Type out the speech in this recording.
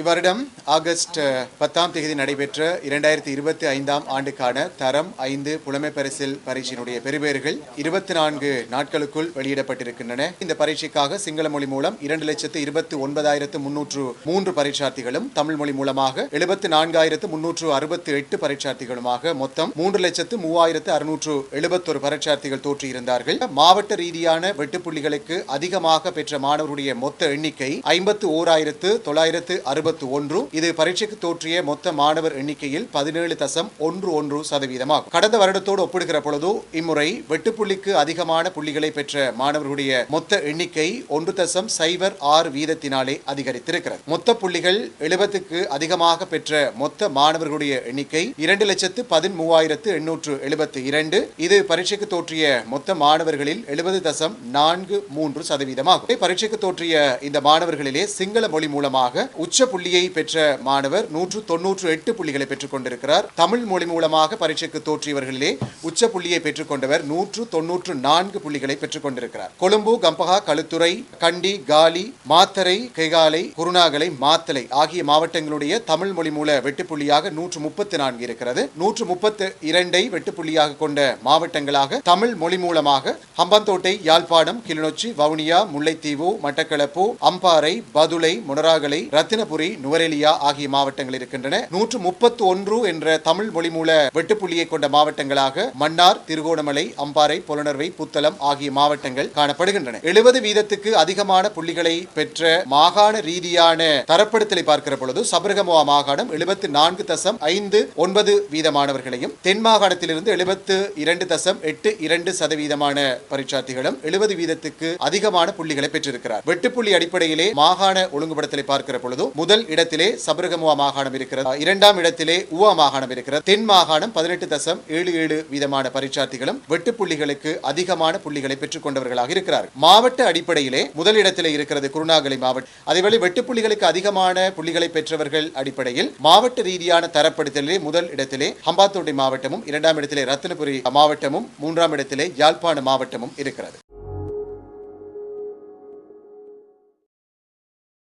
இவ்வருடம் ஆகஸ்ட் பத்தாம் தேதி நடைபெற்ற இரண்டாயிரத்தி இருபத்தி ஐந்தாம் ஆண்டுக்கான தரம் ஐந்து புலமை பரிசில் பரீட்சையினுடைய பெறுபேறுகள் இருபத்தி நான்கு நாட்களுக்குள் வெளியிடப்பட்டிருக்கின்றன. இந்த பரீட்சைக்காக சிங்கள மொழி மூலம் இரண்டு லட்சத்து இருபத்தி ஒன்பதாயிரத்து முன்னூற்று மூன்று பரீட்சார்த்திகளும் தமிழ் மொழி மூலமாக எழுபத்து நான்காயிரத்து முன்னூற்று அறுபத்தி எட்டு பரீட்சார்த்திகளுமாக மொத்தம் மூன்று லட்சத்து மூவாயிரத்து அறுநூற்று எழுபத்தொரு பரீட்சார்த்திகள் தோற்றியிருந்தார்கள். மாவட்ட ரீதியான வெட்டுப்புள்ளிகளுக்கு அதிகமாக பெற்ற மாணவருடைய மொத்த எண்ணிக்கை ஐம்பத்து ஓராயிரத்து தொள்ளாயிரத்து இருபத்தி ஒன்று இது பரீட்சைக்கு தோற்றிய மொத்த மாணவர் எண்ணிக்கையில் பதினேழு தசம் ஒன்று ஒன்று சதவீதமாகும். கடந்த வருடத்தோடு ஒப்பிடுகிற பொழுது இம்முறை வெட்டுப்புள்ளிக்கு அதிகமான புள்ளிகளை பெற்ற மாணவர்களுடைய மொத்த எண்ணிக்கை ஒன்று தசம் சைபர் ஆறு வீதத்தினாலே அதிகரித்திருக்கிறது. மொத்த புள்ளிகள் எழுபத்துக்கு அதிகமாக பெற்ற மொத்த மாணவர்களுடைய எண்ணிக்கை இரண்டு லட்சத்து பதிமூவாயிரத்து எண்ணூற்று எழுபத்தி இரண்டு. இது பரீட்சைக்கு தோற்றிய மொத்த மாணவர்களில் எழுபது தசம் நான்கு மூன்று சதவீதமாகும். பரீட்சைக்கு தோற்றிய இந்த மாணவர்களிலே சிங்கள மொழி மூலமாக உச்ச புள்ளியை பெற்ற மாணவர் நூற்று தொன்னூற்று எட்டு புள்ளிகளை பெற்றுக் கொண்டிருக்கிறார். தமிழ் மொழி மூலமாக பரீட்சைக்கு தோற்றியவர்களிலே உச்ச புள்ளியை பெற்றுக் கொண்டவர் நூற்று தொன்னூற்று நான்கு புள்ளிகளை பெற்றுக் கொண்டிருக்கிறார். கொழும்பு கம்பகா களுத்துறை கண்டி காலி மாத்தரை கைகாலை குருணாகலை மாத்தலை ஆகிய மாவட்டங்களுடைய தமிழ் மொழி மூல வெட்டுப்புள்ளியாக நூற்று முப்பத்தி நான்கு இருக்கிறது. நூற்று முப்பத்து இரண்டை வெட்டுப்புள்ளியாக கொண்ட மாவட்டங்களாக தமிழ் மொழி மூலமாக ஹம்பந்தோட்டை யாழ்ப்பாணம் கிளிநொச்சி வவுனியா முல்லைத்தீவு மட்டக்களப்பு அம்பாறை பதுளை முனராகலை ரத்தினபுரி மதுரை நுவரெலியா ஆகிய மாவட்டங்கள் இருக்கின்றன. நூற்று முப்பத்தி ஒன்று என்ற தமிழ் மொழி மூல வெட்டுப்புள்ளியை கொண்ட மாவட்டங்களாக மன்னார் திருகோணமலை அம்பாறை புலனர்வை புத்தளம் ஆகிய மாவட்டங்கள் காணப்படுகின்றன. எழுபது வீதத்துக்கு அதிகமான புள்ளிகளை பெற்ற மாகாண ரீதியான தரப்படுத்தலை பார்க்கிற பொழுது சபரகமுவா மாகாணம் எழுபத்தி நான்கு தசம் ஐந்து ஒன்பது வீதமானவர்களையும் தென் மாகாணத்திலிருந்து எழுபத்து இரண்டு தசம் எட்டு இரண்டு சதவீதமான பரீட்சார்த்திகளும் எழுபது வீதத்துக்கு அதிகமான புள்ளிகளை பெற்றிருக்கிறார். வெட்டுப்புள்ளி அடிப்படையிலே மாகாண ஒழுங்குபடுத்தலை பார்க்கிற பொழுது முதல் முதல் இடத்திலே சபரகமுவா மாகாணம் இருக்கிறது. இரண்டாம் இடத்திலே உவா மாகாணம் இருக்கிறது. தென் மாகாணம் பதினெட்டு தசம் ஏழு ஏழு வீதமான பரீட்சார்த்திகளும் வெட்டுப்புள்ளிகளுக்கு அதிகமான புள்ளிகளை பெற்றுக் கொண்டவர்களாக இருக்கிறார் மாவட்ட அடிப்படையிலே முதலிடத்திலே இருக்கிறது குருநாகலை மாவட்டம். அதேவேளை வெட்டுப்புள்ளிகளுக்கு அதிகமான புள்ளிகளை பெற்றவர்கள் அடிப்படையில் மாவட்ட ரீதியான தரப்படுத்தலிலே முதல் இடத்திலே ஹம்பாத்தோட்டை மாவட்டமும் இரண்டாம் இடத்திலே ரத்தினபுரி மாவட்டமும் மூன்றாம் இடத்திலே யாழ்ப்பாண மாவட்டமும் இருக்கிறது.